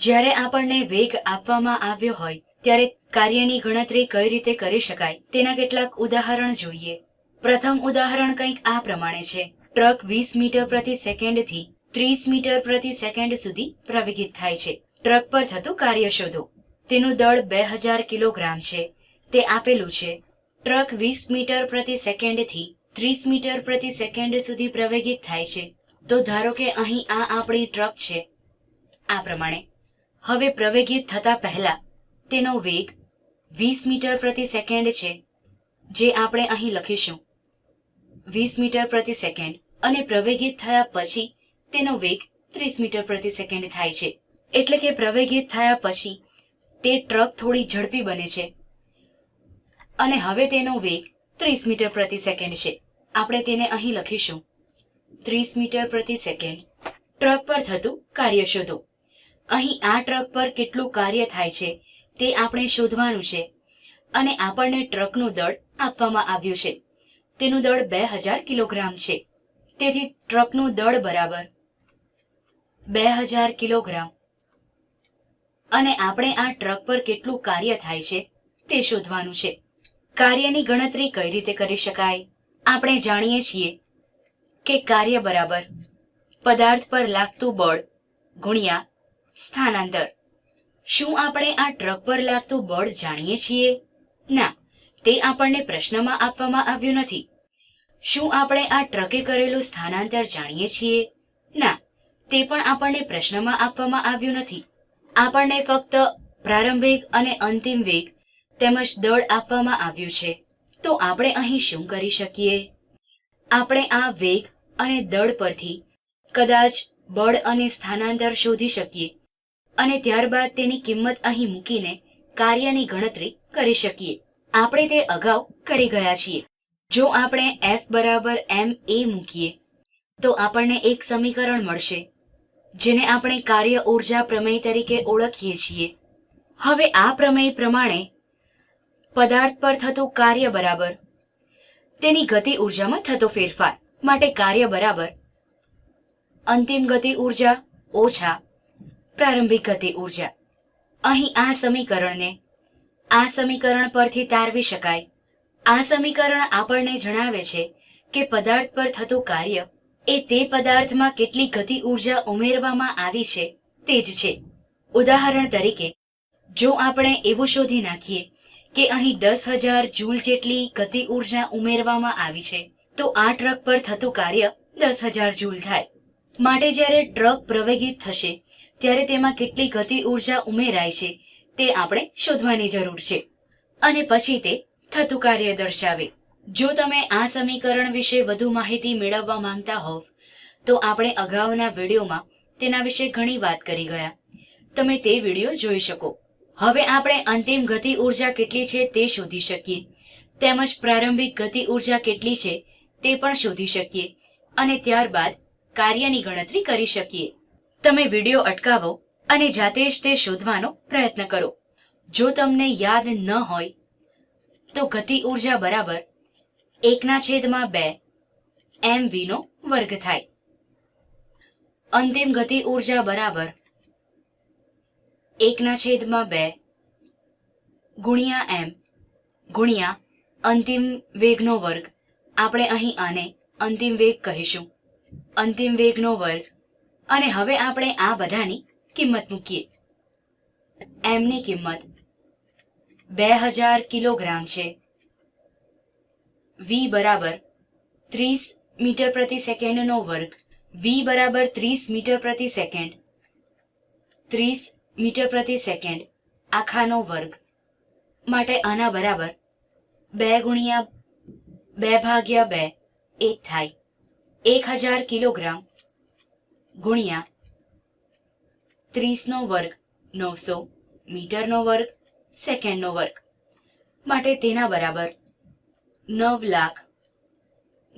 જ્યારે આપણને વેગ આપવામાં આવ્યો હોય, ત્યારે કાર્યની ગણતરી કઈ રીતે કરી શકાય, તેના કેટલાક ઉદાહરણ જોઈએ. પ્રથમ ઉદાહરણ કંઈક આ પ્રમાણે છે. ટ્રક વીસ મીટર પ્રતિ સેકન્ડથી ત્રીસ મીટર પ્રતિ સેકન્ડ સુધી પ્રવેગિત થાય છે. ટ્રક પર થતું કાર્ય શોધો. તેનું દળ બે હજાર કિલોગ્રામ છે. તે આપેલું છે. ટ્રક વીસ મીટર પ્રતિ સેકન્ડથી ત્રીસ મીટર પ્રતિ સેકન્ડ સુધી પ્રવેગિત થાય છે. તો ધારો કે અહીં આ આપણી ટ્રક છે. આ પ્રમાણે. હવે પ્રવેગિત થતા પહેલા તેનો વેગ વીસ મીટર પ્રતિ સેકન્ડ છે, જે આપણે અહીં લખીશું. વીસ મીટર પ્રતિ સેકન્ડ અને પ્રવેગિત થયા પછી તેનો વેગ ત્રીસ મીટર પ્રતિ સેકન્ડ થાય છે. એટલે કે પ્રવેગિત થયા પછી તે ટ્રક થોડી ઝડપી બને છે અને હવે તેનો વેગ ત્રીસ મીટર પ્રતિ સેકન્ડ છે. આપણે તેને અહીં લખીશું. ત્રીસ મીટર પ્રતિ સેકન્ડ ટ્રક પર થતું કાર્ય શોધો. અહીં આ ટ્રક પર કેટલું કાર્ય થાય છે તે આપણે શોધવાનું છે. અને આપણને ટ્રકનું દળ આપવામાં આવ્યું છે. તેનું દળ બે હજાર કિલોગ્રામ છે. તેથી ટ્રકનું દળ બરાબર બે હજાર કિલોગ્રામ. અને આપણે આ ટ્રક પર કેટલું કાર્ય થાય છે તે શોધવાનું છે. કાર્યની ગણતરી કઈ રીતે કરી શકાય? આપણે જાણીએ છીએ કે કાર્ય બરાબર પદાર્થ પર લાગતું બળ ગુણ્યા સ્થાનાંતર. શું આપણે આ ટ્રક પર લાગતું બળ જાણીએ છીએ? ના, તે આપણને પ્રશ્નમાં આપવામાં આવ્યું નથી. શું આપણે આ ટ્રકે કરેલું સ્થાનાંતર જાણીએ છીએ? ના, તે પણ આપણને પ્રશ્નમાં આપવામાં આવ્યું નથી. આપણને ફક્ત પ્રારંભિક અને અંતિમ વેગ તેમજ દળ આપવામાં આવ્યું છે. તો આપણે અહીં શું કરી શકીએ? આપણે આ વેગ અને દળ પરથી કદાચ બળ અને સ્થાનાંતર શોધી શકીએ. અને ત્યારબાદ તેની કિંમત અહીં મૂકીને કાર્યની ગણતરી કરી શકીએ. આપણે તે અગાઉ કરી ગયા છીએ. જો આપણે એફ બરાબર એમ એ મૂકીએ, તો આપણને એક સમીકરણ મળશે, જેને આપણે કાર્ય ઊર્જા પ્રમેય તરીકે ઓળખીએ છીએ. હવે આ પ્રમેય પ્રમાણે પદાર્થ પર થતું કાર્ય બરાબર, તેની ગતિ ઊર્જામાં થતો ફેરફાર માટે કાર્ય બરાબર, અંતિમ ગતિ ઊર્જા ઓછા પ્રારંભિક ગતિ ઊર્જા અહીં આ સમીકરણને, આ સમીકરણ પરથી તારવી શકાય. આ સમીકરણ આપણને જણાવે છે કે પદાર્થ પર થતું કાર્ય એ તે પદાર્થમાં કેટલી ગતિ ઊર્જા ઉમેરવામાં આવી છે તે જ છે. ઉદાહરણ તરીકે, જો આપણે એવું શોધી નાખીએ કે અહીં દસ હજાર જૂલ જેટલી ગતિ ઊર્જા ઉમેરવામાં આવી છે, તો આ ટ્રક પર થતું કાર્ય દસ હજાર જૂલ થાય. માટે જ્યારે ટ્રક પ્રવેગિત થશે, ત્યારે તેમાં કેટલી ગતિ ઊર્જા ઉમેરાય છે, તે આપણે શોધવાની જરૂર છે. અને પછી તે થતું કાર્ય દર્શાવે. જો તમે આ સમીકરણ વિશે વધુ માહિતી મેળવવા માંગતા હોવ, તો આપણે અગાઉના વિડીયોમાં તેના વિશે ઘણી વાત કરી ગયા. તમે તે વીડિયો જોઈ શકો. હવે આપણે અંતિમ ગતિ ઊર્જા કેટલી છે તે શોધી શકીએ. તેમજ પ્રારંભિક ગતિ ઊર્જા કેટલી છે તે પણ શોધી શકીએ. અને ત્યારબાદ કાર્યની ગણતરી કરી શકીએ. તમે વીડિયો અટકાવો અને જાતે જ તે શોધવાનો પ્રયત્ન કરો. જો તમને યાદ ન હોય, તો ગતિ ઊર્જા બરાબર એકના છેદમાં બે એમ વીનો વર્ગ થાય. અંતિમ ગતિ ઊર્જા બરાબર એકના છેદમાં બે ગુણ્યા એમ ગુણ્યા અંતિમ વેગનો વર્ગ. આપણે અહીં આને અંતિમ વેગ કહીશું. અંતિમ વેગનો વર્ગ. અને હવે આપણે આ બધાની કિંમત મૂકીએ. એમની કિંમત બે હજાર કિલોગ્રામ છે. વી બરાબર ત્રીસ મીટર પ્રતિ સેકન્ડનો વર્ગ. વી બરાબર ત્રીસ મીટર પ્રતિ સેકન્ડ. ત્રીસ મીટર પ્રતિ સેકન્ડ આખાનો વર્ગ. માટે આના બરાબર બે ગુણ્યા બે ભાગ્યા બે, એક થાય. એક હજાર કિલોગ્રામ ગુણ્યા ત્રીસનો વર્ગ નવસો મીટરનો વર્ગ સેકન્ડનો વર્ગ. માટે તેના બરાબર નવ લાખ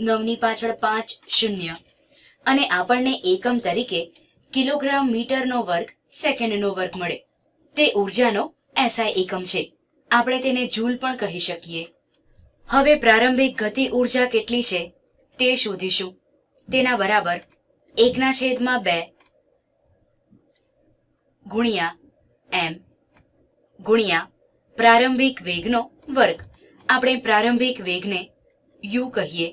નવની પાછળ પાંચ શૂન્ય. અને આપણને એકમ તરીકે કિલોગ્રામ મીટરનો વર્ગ સેકન્ડનો વર્ગ મળે. તે ઉર્જાનો એસઆઈ એકમ છે. આપણે તેને જૂલ પણ કહી શકીએ. હવે પ્રારંભિક ગતિ ઊર્જા કેટલી છે તે શોધીશું. તેના બરાબર એકના છેદમાં બે ગુણ્યા એમ ગુણ્યા પ્રારંભિક વેગનો વર્ગ. આપણે પ્રારંભિક વેગને યુ કહીએ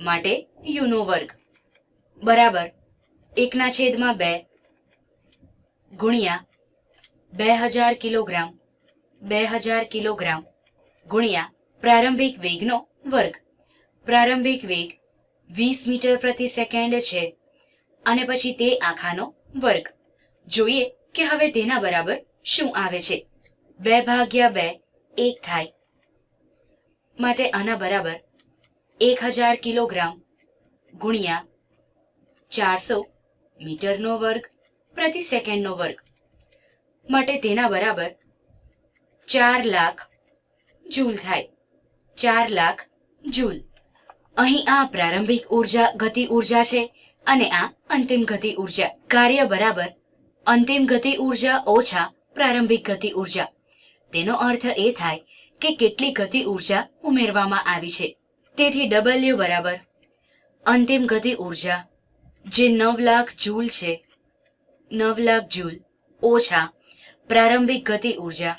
માટે યુનો વર્ગ. બરાબર એકના છેદમાં બે ગુણ્યા બે હજાર કિલોગ્રામ બે હજાર કિલોગ્રામ ગુણ્યા પ્રારંભિક વેગનો વર્ગ. પ્રારંભિક વેગ વીસ મીટર પ્રતિ સેકન્ડ છે. અને પછી તે આખાનો વર્ગ. જોઈએ કે હવે તેના બરાબર શું આવે છે. બે ભાગ્યા બે, એક થાય. માટે આના બરાબર એક હજાર કિલોગ્રામ ગુણ્યા ચારસો મીટરનો વર્ગ પ્રતિ સેકન્ડનો વર્ગ. માટે તેના બરાબર ચાર લાખ જૂલ થાય. ચાર લાખ જૂલ. અહીં આ પ્રારંભિક ઊર્જા ગતિ ઊર્જા છે અને આ અંતિમ ગતિ ઊર્જા. કાર્ય બરાબર અંતિમ ગતિ ઊર્જા ઓછા પ્રારંભિક ગતિ ઊર્જા. તેનો અર્થ એ થાય કે કેટલી ગતિ ઊર્જા ઉમેરવામાં આવી છે. તેથી ડબલ્યુ બરાબર અંતિમ ગતિ ઊર્જા, જે નવ લાખ જૂલ છે, નવ લાખ જૂલ ઓછા પ્રારંભિક ગતિ ઊર્જા,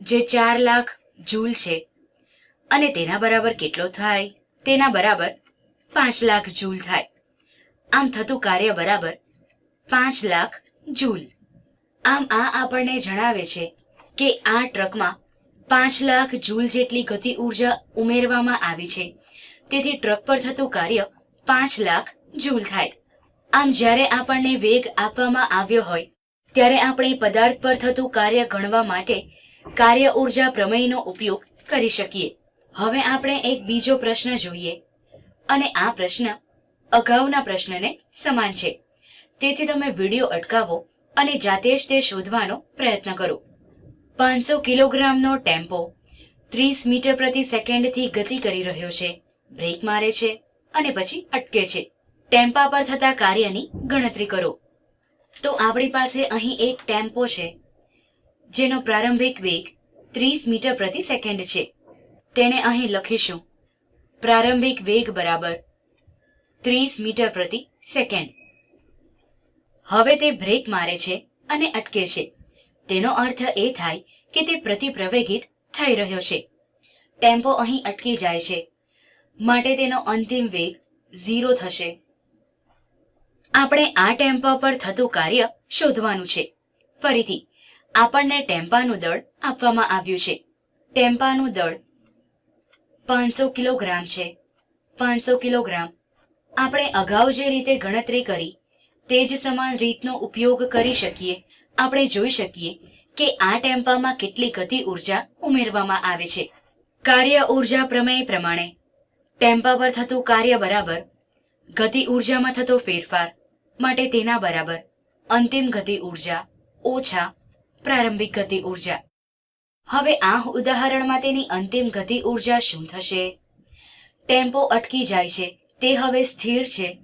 જે ચાર લાખ જૂલ છે. અને તેના બરાબર કેટલો થાય? તેના બરાબર પાંચ લાખ જૂલ થાય. આમ થતું કાર્ય બરાબર પાંચ લાખ જૂલ. આમ આ આપણને જણાવે છે કે આ ટ્રકમાં પાંચ લાખ જૂલ જેટલી ગતિ ઊર્જા ઉમેરવામાં આવી છે. તેથી ટ્રક પર થતું કાર્ય પાંચ લાખ જૂલ થાય. આમ જ્યારે આપણને વેગ આપવામાં આવ્યો હોય, ત્યારે આપણે પદાર્થ પર થતું કાર્ય ગણવા માટે કાર્ય ઊર્જા પ્રમેયનો ઉપયોગ કરી શકીએ. હવે આપણે એક બીજો પ્રશ્ન જોઈએ. અને આ પ્રશ્ન અગાઉના પ્રશ્નને સમાન છે. તેથી તમે વીડિયો અટકાવો અને જાતે જ તે શોધવાનો પ્રયત્ન કરો. પાંચસો કિલોગ્રામનો ટેમ્પો ત્રીસ મીટર પ્રતિ સેકન્ડથી ગતિ કરી રહ્યો છે. બ્રેક મારે છે અને પછી અટકે છે. ટેમ્પા પર થતા કાર્યની ગણતરી કરો. તો આપણી પાસે અહીં એક ટેમ્પો છે, જેનો પ્રારંભિક વેગ ત્રીસ મીટર પ્રતિ સેકન્ડ છે. તેને અહીં લખીશું. પ્રારંભિક વેગ બરાબર ત્રીસ મીટર પ્રતિ સેકન્ડ. હવે તે બ્રેક મારે છે અને અટકે છે. તેનો અર્થ એ થાય કે તે પ્રતિપ્રવેગિત થઈ રહ્યો છે. ટેમ્પો અહીં અટકી જાય છે. માટે તેનો અંતિમ વેગ ઝીરો થશે. આપણે આ ટેમ્પા પર થતું કાર્ય શોધવાનું છે. ફરીથી, આપણને ટેમ્પાનું દળ આપવામાં આવ્યું છે. ટેમ્પાનું દળ પાંચસો કિલોગ્રામ છે. પાંચસો કિલોગ્રામ. આપણે અગાઉ જે રીતે ગણતરી કરી, તે જ સમાન રીતનો ઉપયોગ કરી શકીએ. આપણે જોઈ શકીએ કે આ ટેમ્પામાં કેટલી ગતિ ઊર્જા ઉમેરવામાં આવે છે. કાર્ય ઊર્જા પ્રમેય પ્રમાણે, ટેમ્પા પર થતું કાર્ય બરાબર, ગતિ ઉર્જામાં થતો ફેરફાર માટે તેના બરાબર, અંતિમ ગતિ ઊર્જા ઓછા પ્રારંભિક ગતિ ઊર્જા. હવે આ ઉદાહરણમાં તેની અંતિમ ગતિ ઊર્જા શું થશે? ટેમ્પો અટકી જાય છે, તે હવે સ્થિર છે.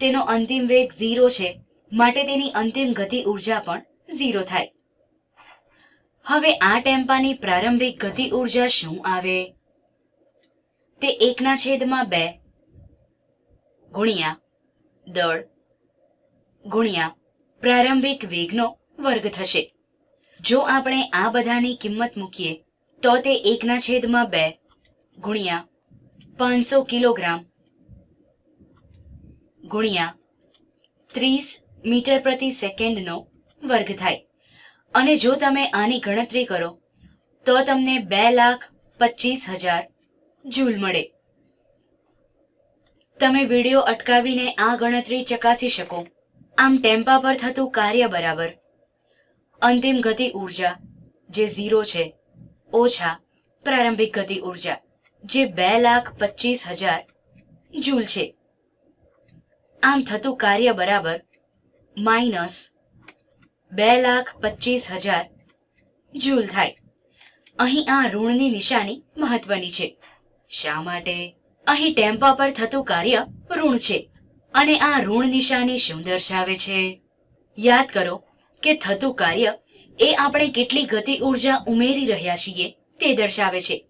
તેનો અંતિમ વેગ ઝીરો છે, માટે તેની અંતિમ ગતિ ઊર્જા પણ ઝીરો થાય. હવે આ ટેમ્પાની પ્રારંભિક ગતિ ઊર્જા શું આવે? તે એકના છેદમાં બે ગુણ્યા દળ ગુણ્યા પ્રારંભિક વેગનો વર્ગ થશે. જો આપણે આ બધાની કિંમત મૂકીએ, તો તે એકના છેદમાં બે ગુણ્યા પાંચસો કિલોગ્રામ ગુણ્યા ત્રીસ મીટર પ્રતિ સેકન્ડનો વર્ગ થાય. અને જો તમે આની ગણતરી કરો, તો તમને બે લાખ પચીસ હજાર જૂલ મળે. તમે વીડિયો અટકાવીને આ ગણતરી ચકાસી શકો. આમ ટેમ્પા પર થતું કાર્ય બરાબર. અંતિમ ગતિ ઊર્જા, જે ઝીરો છે, ઓછા પ્રારંભિક ગતિ ઊર્જા, જે બે લાખ પચીસ હજાર જૂલ છે. આમ થતું કાર્ય બરાબર માઇનસ બે લાખ પચીસ હજાર જૂલ થાય. અહીં આ ઋણની નિશાની મહત્વની છે. શા માટે? અહીં ટેમ્પા પર થતું કાર્ય ઋણ છે. અને આ ઋણ નિશાની શું દર્શાવે છે? યાદ કરો કે થતું કાર્ય એ આપણે કેટલી ગતિ ઊર્જા ઉમેરી રહ્યા છીએ તે દર્શાવે છે.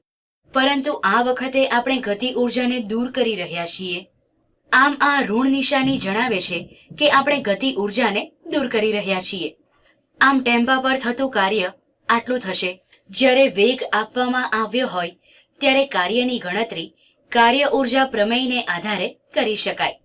પરંતુ આ વખતે આપણે ગતિ ઉર્જાને દૂર કરી રહ્યા છીએ. આમ આ ઋણ નિશાની જણાવે છે કે આપણે ગતિ ઉર્જાને દૂર કરી રહ્યા છીએ. આમ ટેમ્પા પર થતું કાર્ય આટલું થશે. જ્યારે વેગ આપવામાં આવ્યો હોય, ત્યારે કાર્યની ગણતરી કાર્ય ઊર્જા પ્રમેયને આધારે કરી શકાય.